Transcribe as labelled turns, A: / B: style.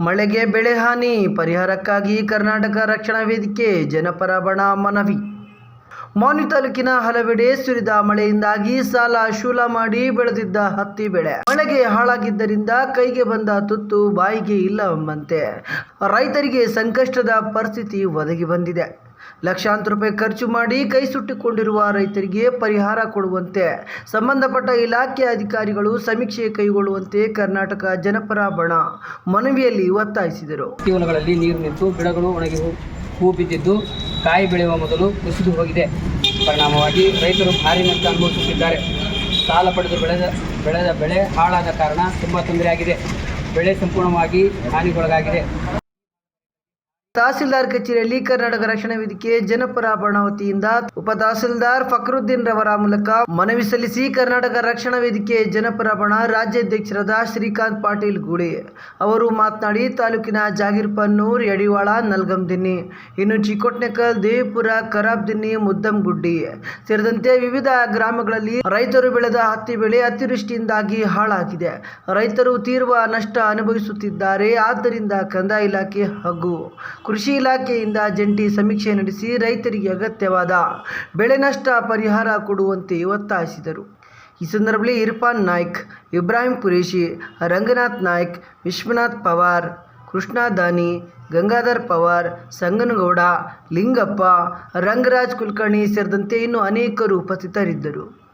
A: ಮಳೆಗೆ ಬೆಳೆ ಹಾನಿ, ಪರಿಹಾರಕ್ಕಾಗಿ ಕರ್ನಾಟಕ ರಕ್ಷಣಾ ವೇದಿಕೆ ಜನಪರ ಬಣ ಮನವಿ. ಮಾನ್ವಿ ತಾಲೂಕಿನ ಹಲವೆಡೆ ಸುರಿದ ಮಳೆಯಿಂದಾಗಿ ಸಾಲ ಶೂಲ ಮಾಡಿ ಬೆಳೆದಿದ್ದ ಹತ್ತಿ ಬೆಳೆ. ಮಳೆಗೆ ಹಾಳಾಗಿದ್ದರಿಂದ ಕೈಗೆ ಬಂದ ತುತ್ತು ಬಾಯಿಗೆ ಇಲ್ಲವೆಂಬಂತೆ ರೈತರಿಗೆ ಸಂಕಷ್ಟದ ಪರಿಸ್ಥಿತಿ ಒದಗಿ ಬಂದಿದೆ. ಲಕ್ಷಾಂತರ ರೂಪಾಯಿ ಖರ್ಚು ಮಾಡಿ ಕೈ ಸುಟ್ಟಿಕೊಂಡಿರುವ ರೈತರಿಗೆ ಪರಿಹಾರ ಕೊಡುವಂತೆ ಸಂಬಂಧಪಟ್ಟ ಇಲಾಖೆ ಅಧಿಕಾರಿಗಳು ಸಮೀಕ್ಷೆ ಕೈಗೊಳ್ಳುವಂತೆ ಕರ್ನಾಟಕ ಜನಪರ ಬಣ ಮನವಿಯಲ್ಲಿ ಒತ್ತಾಯಿಸಿದರು.
B: ಜೀವನಗಳಲ್ಲಿ ನೀರು ನಿಂತು ಗಿಡಗಳು ಒಣಗಿ ಹೂ ಬಿದ್ದಿದ್ದು ಕಾಯಿ ಬೆಳೆಯುವ ಮೊದಲು ಕುಸಿದು ಹೋಗಿದೆ. ಪರಿಣಾಮವಾಗಿ ರೈತರು ಭಾರಿ ನಷ್ಟ ಅನುಭವಿಸುತ್ತಿದ್ದಾರೆ. ಸಾಲ ಪಡೆದು ಬೆಳೆದ ಬೆಳೆದ ಬೆಳೆ ಹಾಳಾದ ಕಾರಣ ತುಂಬ ತೊಂದರೆಯಾಗಿದೆ. ಬೆಳೆ ಸಂಪೂರ್ಣವಾಗಿ ಹಾನಿಗೊಳಗಾಗಿದೆ.
A: ತಹಸೀಲ್ದಾರ್ ಕಚೇರಿಯಲ್ಲಿ ಕರ್ನಾಟಕ ರಕ್ಷಣಾ ವೇದಿಕೆ ಜನಪರ ಬಣ ವತಿಯಿಂದ ಉಪ ತಹಸೀಲ್ದಾರ್ ಫಕ್ರುದ್ದೀನ್ ರವರ ಮೂಲಕ ಮನವಿ ಸಲ್ಲಿಸಿ ಕರ್ನಾಟಕ ರಕ್ಷಣಾ ವೇದಿಕೆ ಜನಪರ ಬಣ ರಾಜ್ಯಾಧ್ಯಕ್ಷರಾದ ಶ್ರೀಕಾಂತ್ ಪಾಟೀಲ್ ಗೂಳಿ ಅವರು ಮಾತನಾಡಿ ತಾಲೂಕಿನ ಜಾಗೀರ್ಪನ್ನೂರ್ ಯಡಿವಾಳ ನಲ್ಗಂದಿನ್ನಿ ಇನ್ನು ಚಿಕ್ಕೋಟ್ನೆಕಲ್, ದೇವಿಪುರ ಕರಾಬ್ದಿನ್ನಿ ಮುದ್ದಂಗುಡ್ಡಿ ಸೇರಿದಂತೆ ವಿವಿಧ ಗ್ರಾಮಗಳಲ್ಲಿ ರೈತರು ಬೆಳೆದ ಹತ್ತಿ ಬೆಳೆ ಅತಿವೃಷ್ಟಿಯಿಂದಾಗಿ ಹಾಳಾಗಿದೆ. ರೈತರು ತೀವ್ರ ನಷ್ಟ ಅನುಭವಿಸುತ್ತಿದ್ದಾರೆ. ಆದ್ದರಿಂದ ಕಂದಾಯ ಇಲಾಖೆ ಹಾಗೂ ಕೃಷಿ ಇಲಾಖೆಯಿಂದ ಜಂಟಿ ಸಮೀಕ್ಷೆ ನಡೆಸಿ ರೈತರಿಗೆ ಅಗತ್ಯವಾದ ಬೆಳೆ ನಷ್ಟ ಪರಿಹಾರ ಕೊಡುವಂತೆ ಒತ್ತಾಯಿಸಿದರು. ಈ ಸಂದರ್ಭದಲ್ಲಿ ಇರ್ಫಾನ್ ನಾಯ್ಕ್, ಇಬ್ರಾಹಿಂ ಕುರೇಶಿ, ರಂಗನಾಥ್ ನಾಯ್ಕ್, ವಿಶ್ವನಾಥ್ ಪವಾರ್, ಕೃಷ್ಣ ದಾನಿ, ಗಂಗಾಧರ್ ಪವಾರ್, ಸಂಗನಗೌಡ, ಲಿಂಗಪ್ಪ, ರಂಗರಾಜ್ ಕುಲಕರ್ಣಿ ಸೇರಿದಂತೆ ಇನ್ನೂ ಅನೇಕರು ಉಪಸ್ಥಿತರಿದ್ದರು.